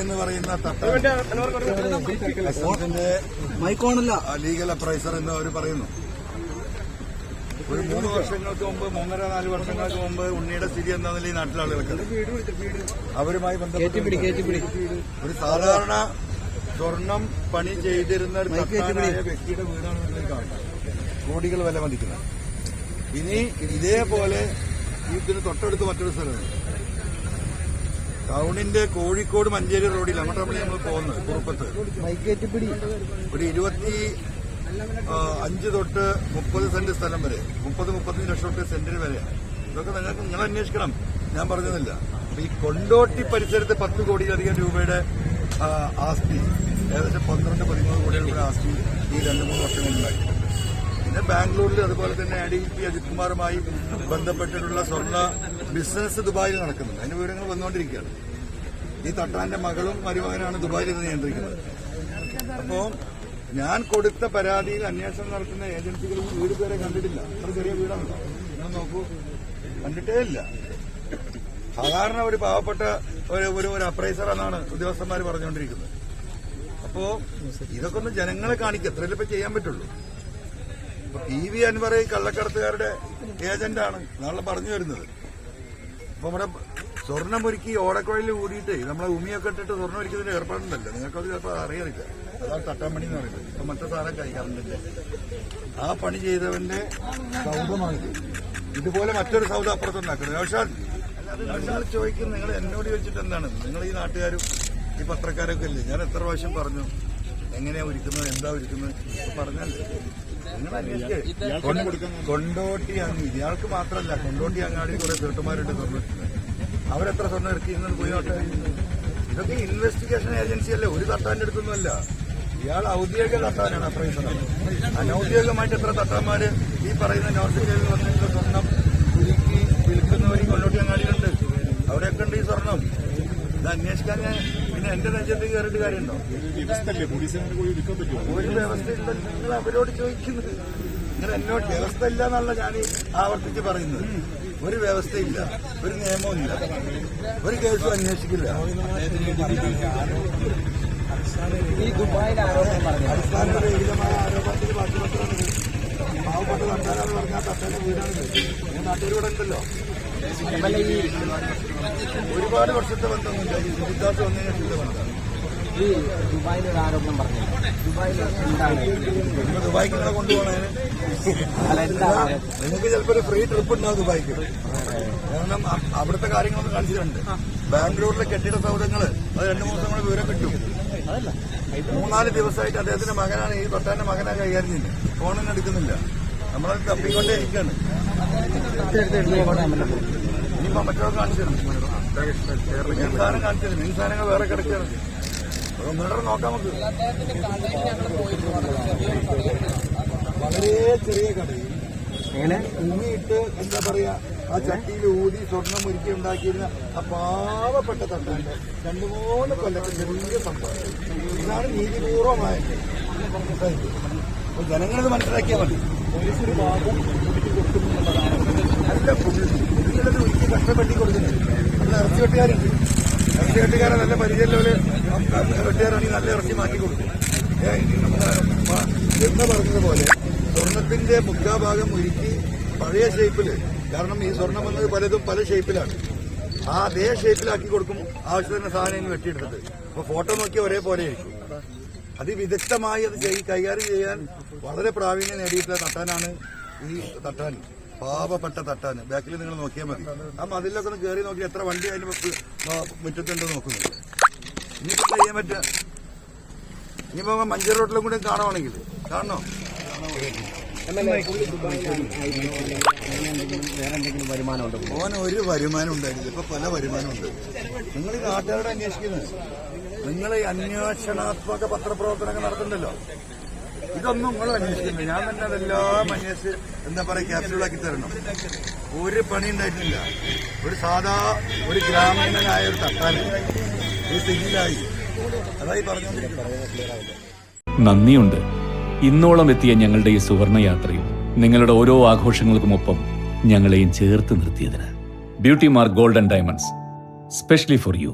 എന്ന് പറയുന്ന legal appraiser എന്ന് അവർ പറയുന്നു. ഒരു മൂന്ന് വർഷങ്ങൾക്ക് മുമ്പ് മൂന്നര നാല് വർഷങ്ങൾക്ക് മുമ്പ് ഉണ്ണിയുടെ സ്ഥിതി എന്താണെന്നില്ല ഈ നാട്ടിലാളുകൾക്ക് അവരുമായി ബന്ധപ്പെട്ട് ഒരു സാധാരണ സ്വർണം പണി ചെയ്തിരുന്ന ഒരു വ്യക്തിയുടെ വീടാണ് കോടികൾ വില മതിക്കുന്നത് ഇനി ഇതേപോലെ ഇതിന് തൊട്ടടുത്ത് മറ്റൊരു സ്ഥലമുണ്ട്. ടൗണിന്റെ കോഴിക്കോട് മഞ്ചേരി റോഡിൽ അങ്ങോട്ടാണ് നമ്മൾ പോകുന്നത് കുറുപ്പത്ത്. ഒരു ഇരുപത്തി അഞ്ച് തൊട്ട് മുപ്പത് സെന്റ് സ്ഥലം വരെ മുപ്പത് മുപ്പത്തഞ്ച് ലക്ഷം തൊട്ട് സെന്റിന് വരെ. ഇതൊക്കെ നിങ്ങൾക്ക് നിങ്ങൾ അന്വേഷിക്കണം. ഞാൻ പറഞ്ഞതല്ല അപ്പൊ ഈ കൊണ്ടോട്ടി പരിസരത്ത് പത്ത് കോടിയിലധികം രൂപയുടെ ആസ്തി ഏകദേശം പന്ത്രണ്ട് പതിമൂന്ന് കോടിയുടെ രൂപയുടെ ആസ്തി ഈ രണ്ട് മൂന്ന് വർഷങ്ങളിലുണ്ടായി പിന്നെ ബാംഗ്ലൂരിൽ അതുപോലെ തന്നെ അഡി പി അജിത് കുമാറുമായി ബന്ധപ്പെട്ടിട്ടുള്ള സ്വർണ ബിസിനസ് ദുബായിൽ നടക്കുന്നുണ്ട്. അതിന്റെ വിവരങ്ങൾ വന്നുകൊണ്ടിരിക്കുകയാണ്. ഈ തട്ടാന്റെ മകളും മരുമകനാണ് ദുബായിൽ ഇത് നിയന്ത്രിക്കുന്നത്. അപ്പോ ഞാൻ കൊടുത്ത പരാതിയിൽ അന്വേഷണം നടത്തുന്ന ഏജൻസികൾ ഈ വീട് പേരെ കണ്ടിട്ടില്ല. അത്ര ചെറിയ വീടാണല്ലോ. ഞാൻ നോക്കൂ. കണ്ടിട്ടേ ഇല്ല. സാധാരണ ഒരു പാവപ്പെട്ട ഒരു ഒരു അപ്രൈസർ എന്നാണ് ഉദ്യോഗസ്ഥന്മാർ പറഞ്ഞുകൊണ്ടിരിക്കുന്നത്. അപ്പോ ഇതൊക്കെ ഒന്ന് ജനങ്ങളെ കാണിക്കുക എത്രയല്ലേ ഇപ്പൊ ചെയ്യാൻ പറ്റുള്ളൂ. പി വി അൻവർ കള്ളക്കടത്തുകാരുടെ ഏജന്റാണ് നാളെ പറഞ്ഞു വരുന്നത്. അപ്പൊ നമ്മുടെ സ്വർണം ഒരുക്കി ഓടക്കുഴയിൽ കൂടിയിട്ട് നമ്മളെ ഉമിയൊക്കെ ഇട്ടിട്ട് സ്വർണം ഒരുക്കുന്നതിന്റെ ഏർപ്പാടുണ്ടല്ലോ. നിങ്ങൾക്കത് ചിലപ്പോൾ അറിയാറില്ല അതാണ് തട്ടാമണി എന്ന് പറയുന്നത്. ഇപ്പൊ മറ്റേ സാധനം കഴിക്കാറുണ്ടല്ലേ? ആ പണി ചെയ്തവന്റെ സൗദമാണിത്. ഇതുപോലെ മറ്റൊരു സൗദ അപ്പുറത്തുണ്ടാക്കുന്നത്. നൗഷാദ് നൗഷാദ് ചോദിക്കും നിങ്ങൾ എന്നോട് ചോദിച്ചിട്ട് എന്താണ്? നിങ്ങൾ ഈ നാട്ടുകാരും ഈ പത്രക്കാരൊക്കെ അല്ലേ? ഞാൻ എത്ര പ്രാവശ്യം പറഞ്ഞു എങ്ങനെയാ ഒരുക്കുന്നത് എന്താ ഒരുക്കുന്നത്? പറഞ്ഞല്ലേ കൊണ്ടോട്ടി അങ്ങ് ഇയാൾക്ക് മാത്രമല്ല കൊണ്ടോട്ടി അങ്ങാടി കുറെ ചേട്ടന്മാരുണ്ട് സ്വർണം അവരെത്ര സ്വർണം ഇറക്കി ഇന്നത് പോയോട്ടെ ഇതൊക്കെ ഇൻവെസ്റ്റിഗേഷൻ ഏജൻസി അല്ലേ? ഒരു തട്ടാന്റെ അടുത്തൊന്നുമല്ല. ഇയാൾ ഔദ്യോഗിക തട്ടാനാണ് അപ്രൈസർ അനൌദ്യോഗികമായിട്ട് എത്ര തട്ടാന്മാര് ഈ പറയുന്ന നോർത്ത് ഇന്ത്യയിൽ വന്നിട്ടുള്ള സ്വർണം ഉരുക്കി വിൽക്കുന്നവർ ഈ കൊണ്ടോട്ടി അങ്ങാടിയിലുണ്ട് അവിടെയൊക്കെ ഉണ്ട് ഈ സ്വർണം ഇത് അന്വേഷിക്കാൻ പിന്നെ എന്റെ രാജ്യത്ത് കയറിയിട്ട് കാര്യമുണ്ടോ? ഒരു വ്യവസ്ഥയില്ല. നിങ്ങൾ അവരോട് ചോദിക്കുന്നത്. നിങ്ങൾ എന്നോട് വ്യവസ്ഥ ഇല്ല എന്നുള്ള ഞാൻ ആവർത്തിച്ച് പറയുന്നത്. ഒരു വ്യവസ്ഥയില്ല. ഒരു നിയമവും ഇല്ല. ഒരു കേസും അന്വേഷിക്കില്ല. ഈ ദുബായിൽ ആരോപണം പറഞ്ഞു അടിസ്ഥാനരഹിതമായ ആരോപണത്തിന് ബാധ്യപത്രമാണിത് പാവപ്പെട്ട തട്ടാനാന്ന് പറഞ്ഞാൽ തട്ടേന്റെ വീടാണ് ഞാൻ നാട്ടുകാരിവിടെ ഉണ്ടല്ലോ ഒരുപാട് വർഷത്തെ ബന്ധമൊന്നുമില്ല ഈ വന്നതിനെ വന്നതിന് ശേഷമുള്ള ബന്ധം ഈ ദുബായിൽ ഒരു ആരോപണം പറഞ്ഞു ദുബായിൽ എന്താണ് ദുബായിക്ക് നിങ്ങളെ കൊണ്ടുപോകണേ? അല്ല എന്താണ് നിങ്ങൾക്ക് ചിലപ്പോൾ ഒരു ഫ്രീ ട്രിപ്പ് ഉണ്ടാവും ദുബായിക്ക്? കാരണം അവിടുത്തെ കാര്യങ്ങളൊന്നും കാണിച്ചിട്ടുണ്ട്. ബാംഗ്ലൂരിലെ കെട്ടിട സൗകര്യങ്ങൾ അത് രണ്ടു മൂന്ന് ദിവസം വിവരം കിട്ടും. മൂന്നാൽ ദിവസമായിട്ട് അദ്ദേഹത്തിന്റെ മകനാണ് ഈ ഭർത്താവിന്റെ മകനാണ് കൈകാര്യം ചെയ്യുന്നത്. ഫോണൊന്നും എടുക്കുന്നില്ല. നമ്മളത് തപ്പിക്കൊണ്ടേ ഇരിക്കുകയാണ് ഇനിയിപ്പോ മറ്റൊക്കെ കാണിച്ചു തരും. കാണിച്ചു തരും. ഈ വേറെ കിടക്കുകയാണ്. ഒന്നുകൂടെ നോക്കാം നമുക്ക് വളരെ ചെറിയ കടയിൽ എങ്ങനെ? ഉങ്ങിയിട്ട് എന്താ പറയാ ആ ചട്ടിയിൽ ഊതി സ്വർണം ഒരുക്കി ഉണ്ടാക്കിയിരുന്ന ആ പാവപ്പെട്ട തട്ടാന്റെ രണ്ടു മൂന്ന് കൊല്ലത്തെ ചെറിയ സംഭവം. ഇതാണ് നീതിപൂർവമായ അപ്പൊ ജനങ്ങളിത് മനസ്സിലാക്കിയാൽ മതി. പോലീസിന് ഭാഗം നല്ല ഒരിക്കലും ഒരുക്കി കഷ്ടപ്പെട്ടി കൊടുക്കുന്നത് നല്ല ഇറച്ചി വെട്ടുകാരുണ്ട്. വെട്ടുകാരെ നല്ല പരിചയമുള്ളവര് വെട്ടുകാരാണെങ്കിൽ നല്ല ഇറച്ചി മാറ്റി കൊടുക്കും എന്ന് പറഞ്ഞതുപോലെ സ്വർണത്തിന്റെ മുക്കാഭാഗം ഒരുക്കി പഴയ ഷേപ്പിൽ കാരണം ഈ സ്വർണം വന്നത് പലതും പല ഷേപ്പിലാണ് ആ അതേ ഷേപ്പിലാക്കി കൊടുക്കും ആവശ്യത്തിന് സാധനം വെട്ടിയിട്ടത് അപ്പൊ ഫോട്ടോ നോക്കി ഒരേപോലെ ആയിരിക്കും അതിവിദഗ്ധമായി അത് കൈകാര്യം ചെയ്യാൻ വളരെ പ്രാവീണ്യം നേടിയിട്ടുള്ള തട്ടാനാണ് ഈ തട്ടാൻ. പാവപ്പെട്ട തട്ടാന് ബാക്കിൽ നിങ്ങൾ നോക്കിയാൽ മതി. ആ മതിലൊക്കെ ഒന്ന് കയറി നോക്കി എത്ര വണ്ടി അതിന് മുറ്റത്തുണ്ടോ നോക്കുന്നുണ്ട്. ഇനിയിപ്പോ ചെയ്യാൻ പറ്റുക? ഇനിയിപ്പോ മഞ്ചേരി റോട്ടിലും കൂടി കാണുവാണെങ്കിൽ. കാണണോ? ഓൻ ഒരു വരുമാനം ഉണ്ടായിരുന്നില്ല. ഇപ്പൊ പല വരുമാനം ഉണ്ട്. നിങ്ങൾ നാട്ടുകാരോട് അന്വേഷിക്കുന്നത്? നിങ്ങൾ ഈ അന്വേഷണാത്മക പത്രപ്രവർത്തനങ്ങൾ നടത്തുന്നുണ്ടല്ലോ. ഇതൊന്നും നിങ്ങൾ അന്വേഷിക്കുന്നില്ല ഞാൻ തന്നെ അതെല്ലാം അന്വേഷിച്ച് എന്താ പറയുക ക്യാപ്സ്യൂളാക്കി തരണം. ഒരു പണി ഉണ്ടായിട്ടില്ല. ഒരു സാധാ ഒരു ഗ്രാമീണനായ ഒരു തട്ടാൻ ഈ സ്ഥിതിയിലായി അതായി പറഞ്ഞുകൊണ്ടിരിക്കുന്നത് നന്ദിയുണ്ട്. ഇന്നോളം എത്തിയ ഞങ്ങളുടെ ഈ സുവർണ യാത്രയിൽ നിങ്ങളുടെ ഓരോ ആഘോഷങ്ങൾക്കുമൊപ്പം ഞങ്ങളെയും ചേർത്ത് നിർത്തിയതിന്. Beauty mark golden diamonds. Specially for you.